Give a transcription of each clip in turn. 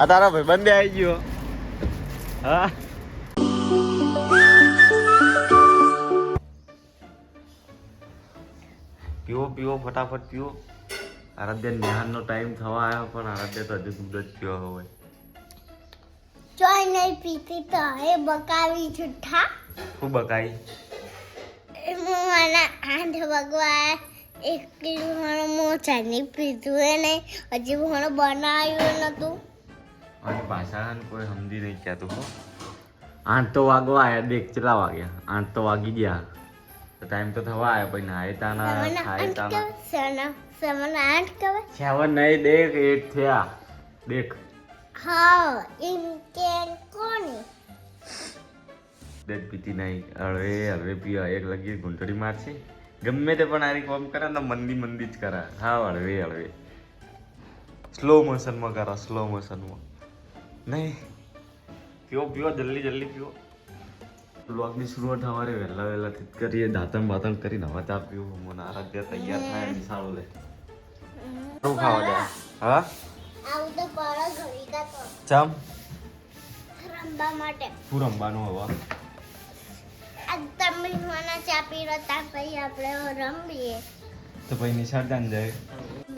આ તારો ભાઈ બંધ આવી ગયો. હા. પીવો પીવો ફટાફટ પીવો. આરાધ્ય નિહાનનો ટાઈમ થવા આવ્યો પણ આરાધ્ય તો હજુ દૂધ જ પીવો હોય. ચોય નહીં પીતી તો હવે બકાવી જુઠ્ઠા ખૂબ બકાઈ હું મને આઠ ભગવાન એક કિલો મારો મોચા નહીં પીધું નહીં હજી મને બનાવ્યું નતું. અને ભાષા કોઈ સમજી નહીં ક્યાં હો. આઠ તો વાગવા આવ્યા દેખ કેટલા વાગ્યા? આઠ તો વાગી ગયા. ટાઈમ તો થવા આવ્યો પછી નાય તાના ખાય આઠ તાના. કહેવાય આઠ કહેવાય. સેવન નહીં દેખ એટ થયા. દેખ. હા ઇન કે કોની? દેખ પીતી નહીં. હળવે હળવે પીવા. એક લગી ગુંટડી મારશે. ગમે તે પણ આરી કોમ કરે ને મંદી મંદી જ કરા. હા હળવે હળવે સ્લો મોશનમાં કરા સ્લો મોશનમાં નહીં. પીવો પીઓ જલ્દી જલ્દી પીવો બ્લોગની શરૂઆત સવારે વહેલા વહેલાથી જ કરીએ. દાંતણ બાતણ કરીને હવે ચા પીવું. મને આરાધ્ય તૈયાર થાય નિશાળો સારું લે શું ખાવા જાય હા? આવું તો પડો ઘડી કા તો. ચમ? રમવા માટે. શું રમવાનું હવે? આ તમે મને ચા પીરો ત્યાં પછી આપણે રમીએ. તો પછી નિશાળ જાય?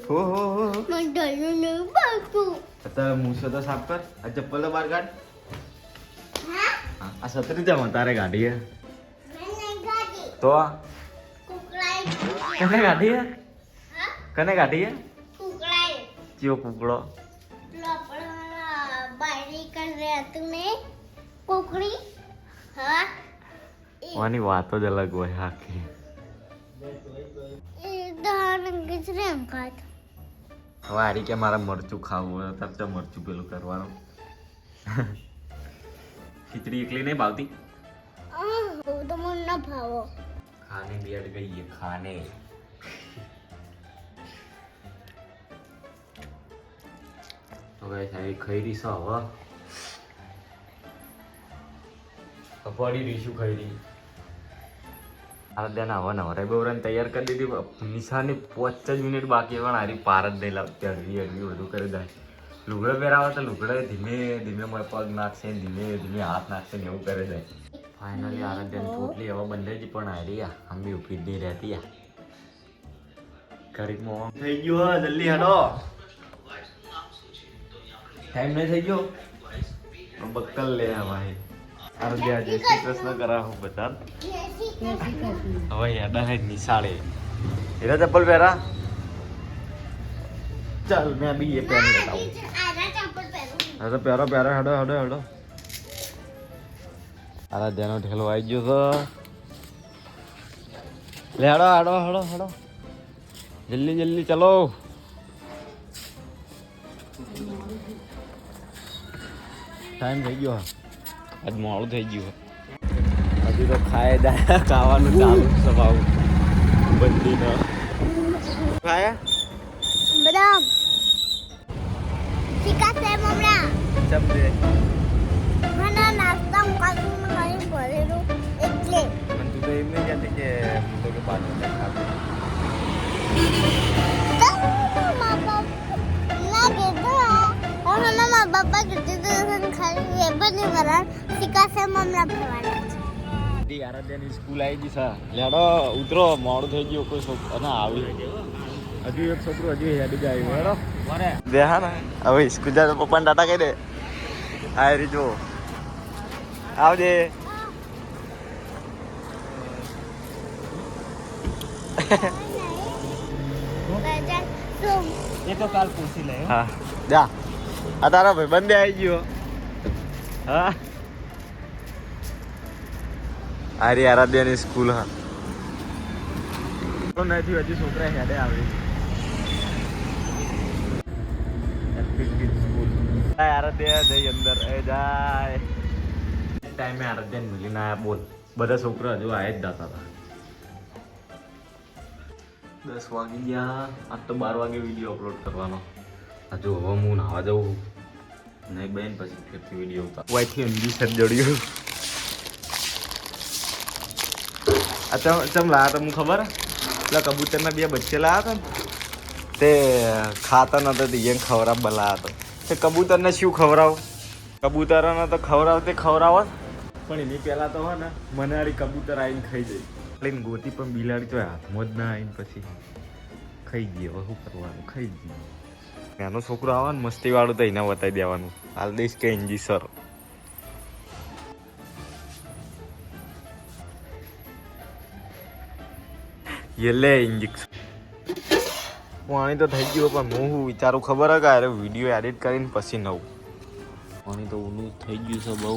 હો હો હો. મને પાકું અત્યારે મૂછો તો સાફ કર. આ ચપ્પલો બહાર કાઢ. હા? આ સત્રી જમા તારે ગાડી તો કને કાઢીએ કને કુકડાઈ ચિયો કુકડો પેલો આપણો બાયરી કરે હતું ને કુકડી હા? વાતો જ અલગ હોય આખી. દાન ગજરેમ ખાત હવે આરી કે મારે મરચું ખાવું હોય તાર તો મરચું પેલું કરવાનું. ખીચડી એકલી નહીં ભાવતી? ખાને બેડ ગઈએ, ખાને. તો સાહેબ સારી ખૈરી છો હવે. પડી રહીશું ખૈરી આરાધ્યાના હવે નવરાઈ બવરાને તૈયાર કરી દીધી. નિશાની પાંચ જ મિનિટ બાકી પણ હારી પાર જ દઈ લાવતી હળવી હળવી બધું કરી દે. લુગડો પહેરાવે તો લુગડે ધીમે ધીમે મારે પગ નાખશે ને ધીમે ધીમે હાથ નાખશે ને એવું કરી દે. ફાઇનલી આરાધ્યાની પોટલી હવે બંધ જ પણ હારી આમ બી ઊભી જ નહીં રહેતી આ. ઘડીકમાં થઈ ગયું હો જલ્દી હડો ટાઈમ નહીં થઈ ગયો? બક્કલ લે ભાઈ. આરાધ્યા જય શ્રી કૃષ્ણ. કરાવો બધા. હવે હેડા હે નિશાળે. એરા ચપ્પલ પહેરા. ચાલ મેં બી એ પહેરી પહેરું હા તો પહેરો પહેરો હડો હડો હેડો. આરાધ્યાનો ઠેલો આવી ગયો તો લે હડો હડો હડો હડો. જલ્દી જલ્દી ચલો. ટાઈમ થઈ ગયો. આજ મોડું થઈ ગયું. હજુ તો ખાય દાયા ખાવાનું ચાલુ સ્વભાવ છે ભાવ. બંદીનો ખાયા? બદામ. મમરા. ચમ મને નાસ્તા કાઢું ખાલી ભરેલું એટલે. મને તું તો એમ નહીં કહેતી કે તો કે બાજુ ખાતું શીખાશે મમરા ભરવાના છે. આરાધ્યાની સ્કૂલ આવી ગઈ સા. લેડો ઉતરો મોડું થઈ ગયું કોઈ છોકરો આવી. હજુ એક છોકરો હજુ હેડી જાય હેડો બે હા ને. હવે સ્કૂલ જાય તો પપ્પાને ટાટા કહી દે. આ આવજે. એ તો કાલ પૂછી લે હા. જા. આ તારો ભાઈ બંને આવી ગયો. હા. આ રી આરાધ્યાની સ્કૂલ હા. નથી હજુ છોકરા હેડે આવે આરાધ્યા જઈ અંદર. એ જાય. ટાઈમે આરાધ્યાને મિલીને આયા બોલ. બધા છોકરા હજુ આયા જ જતા હતા. દસ વાગી ગયા. આજ તો બાર વાગે વીડિયો અપલોડ કરવાનો. હજુ હવે હું નાવા જવું નહીં બેન પછી ફેરથી વીડિયો ઉતાર. વાયથી અંજી સર જોડ્યું આ ચમ લાયા તમને ખબર હે? પેલા કબૂતરના બે બચ્ચે લાયા હતા ને તે ખાતા નતા તે એને ખવરાબ લાયા હતા તે કબૂતરને શું ખવડાવ કબૂતરોને તો ખવડાવતે તે ખવરાવ પણ એની પહેલાં તો હોય ને મને આરી કબૂતર આવીને ખાઈ જાય લઈને ગોતી પણ બિલાડી તો હાથમાં જ ના આવીને પછી ખાઈ ગઈ હવે શું કરવાનું ખાઈ ગઈ એનો છોકરો આવે ને મસ્તી વાળું તો એને બતાવી દેવાનું હાલ દઈશ કે એનજી સર યલે ઇન્જેક્શન પાણી તો થઈ ગયું પણ હું હું વિચારું? ખબર હે કે? અરે વીડિયો એડિટ કરીને પછી નવું. પાણી તો ઊંડું થઈ ગયું છે બહુ.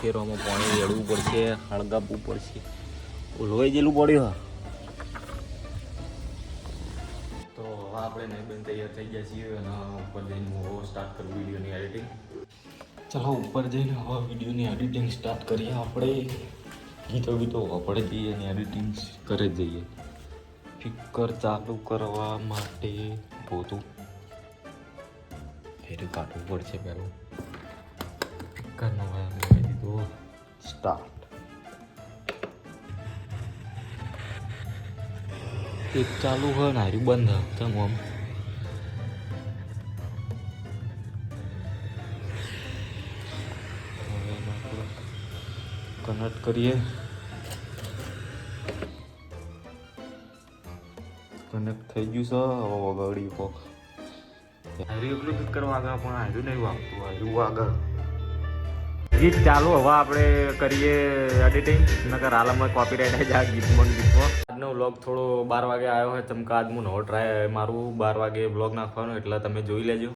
ફેરવામાં પાણી રેડવું પડશે હળગાવવું પડશે. લોહી જેલું પડ્યું હા. આપણે નહીં તૈયાર થઈ ગયા છીએ અને ઉપર જઈને હું સ્ટાર્ટ કરું વિડીયોની એડિટિંગ ચલો ઉપર જઈને હવે વિડીયોની એડિટિંગ સ્ટાર્ટ કરીએ આપણે. ગીતો ગીતો આપણે જઈએ અને એડિટિંગ કરે જઈએ ફિકર ચાલુ કરવા માટે પોતું. ફેર કાઢવું પડશે પહેલું. ફિકરનો દીધો. સ્ટાર્ટ એક ચાલુ હોય ને હાર્યું બંધ હોય કેમ આમ કનેક્ટ કરીએ કનેક્ટ થઈ ગયું છે હવે વગાડ્યું કોક હાર્યું એટલું ફિટ કરવા આગળ પણ હાર્યું નહીં વાગતું હાર્યું આગળ ગીત ચાલુ, હવે આપણે કરીએ એડિટિંગ નકર હાલમાં કોપીરાઇટ આવી જાય ગીતમાં ગીતમાં. આજનો વ્લોગ થોડો બાર વાગે આવ્યો હોય ચમકા આજ હું નવો ટ્રાય મારું બાર વાગે વ્લોગ નાખવાનો, એટલે તમે જોઈ લેજો.